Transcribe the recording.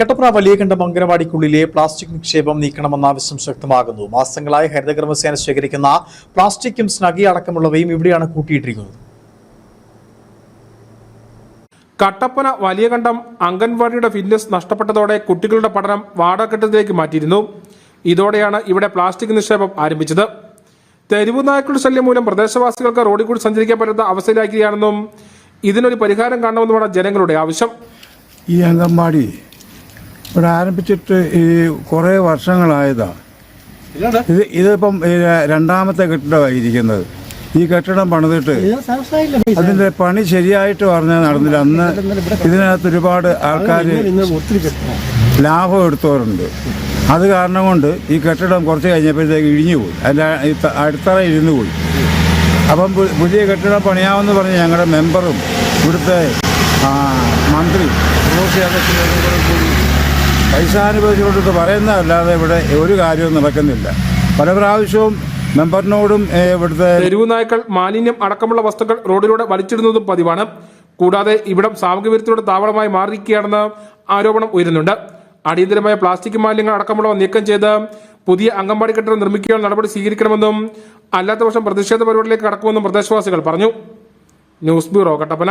Kattappana വലിയകണ്ഠം അംഗനവാടിക്കുള്ളിലെ plastic നിക്ഷേപം നീക്കണമെന്ന ആവശ്യം ശക്തമാകുന്നു. മാസങ്ങളായി ഹരിതകർമ്മസേന ശേഖരിക്കുന്ന പ്ലാസ്റ്റിക്കും സ്നഗി അടക്കമുള്ളവയും ഇവിടെയാണ് കൂട്ടിയിട്ടിരിക്കുന്നത്. കട്ടപ്പന വലിയകണ്ഠം അംഗൻവാടിയുടെ ഫിറ്റ്നസ് നഷ്ടപ്പെട്ടതോടെ കുട്ടികളുടെ പഠനം വാടകക്കെട്ടത്തിലേക്ക് മാറ്റിയിരുന്നു. ഇതോടെയാണ് ഇവിടെ പ്ലാസ്റ്റിക് നിക്ഷേപം ആരംഭിച്ചത്. തെരുവു നായ്ക്കളുടെ ശല്യം മൂലം പ്രദേശവാസികൾക്ക് റോഡിൽ കൂടി സഞ്ചരിക്കാൻ പറ്റാത്ത അവസ്ഥയിലാക്കുകയാണെന്നും ഇതിനൊരു പരിഹാരം കാണണമെന്നുമാണ് ജനങ്ങളുടെ ആവശ്യം. ഈ അംഗൻവാടി ഇവിടെ ആരംഭിച്ചിട്ട് ഈ കുറേ വർഷങ്ങളായതാ. ഇത് ഇതിപ്പം രണ്ടാമത്തെ കെട്ടിടമായിരിക്കുന്നത് ഈ കെട്ടിടം പണിതിട്ട് അതിന്റെ പണി ശരിയായിട്ട് പറഞ്ഞാൽ നടന്നില്ല. അന്ന് ഇതിനകത്ത് ഒരുപാട് ആൾക്കാർ ലാഭം എടുത്തവരുണ്ട്. അത് കാരണം കൊണ്ട് ഈ കെട്ടിടം കുറച്ച് കഴിഞ്ഞപ്പോഴത്തേക്ക് ഇഴിഞ്ഞു പോയി. അതിന്റെ അടുത്തറ ഇരുന്നു പോയി. അപ്പം പുതിയ കെട്ടിടം പണിയാമെന്ന് പറഞ്ഞ് ഞങ്ങളുടെ മെമ്പറും ഇവിടുത്തെ മന്ത്രി റോസി അഗസ്റ്റിനും കൂടെ കൂടി പൈസ അനുഭവിച്ചുകൊണ്ടിട്ട് പറയുന്നതല്ലാതെ ഇവിടെ ഒരു കാര്യവും നടക്കുന്നില്ല. പല പ്രാവശ്യവും മെമ്പറിനോടും ഇവിടുത്തെ തെരുവു നായ്ക്കൾ മാലിന്യം അടക്കമുള്ള വസ്തുക്കൾ റോഡിലൂടെ വലിച്ചിടുന്നതും പതിവാണ്. കൂടാതെ ഇവിടം സാമൂഹ്യ വിരുദ്ധയുടെ താവളമായി മാറിയിരിക്കുകയാണെന്ന് ആരോപണം ഉയരുന്നുണ്ട്. അടിയന്തരമായ പ്ലാസ്റ്റിക് മാലിന്യങ്ങൾ അടക്കമുള്ളവ നീക്കം ചെയ്ത് പുതിയ അംഗൻവാടി കെട്ടിടം നിർമ്മിക്കാൻ നടപടി സ്വീകരിക്കണമെന്നും അല്ലാത്ത പക്ഷം പ്രതിഷേധ പരിപാടിയിലേക്ക് കടക്കുമെന്നും പ്രദേശവാസികൾ പറഞ്ഞു. News bureau Kattappana.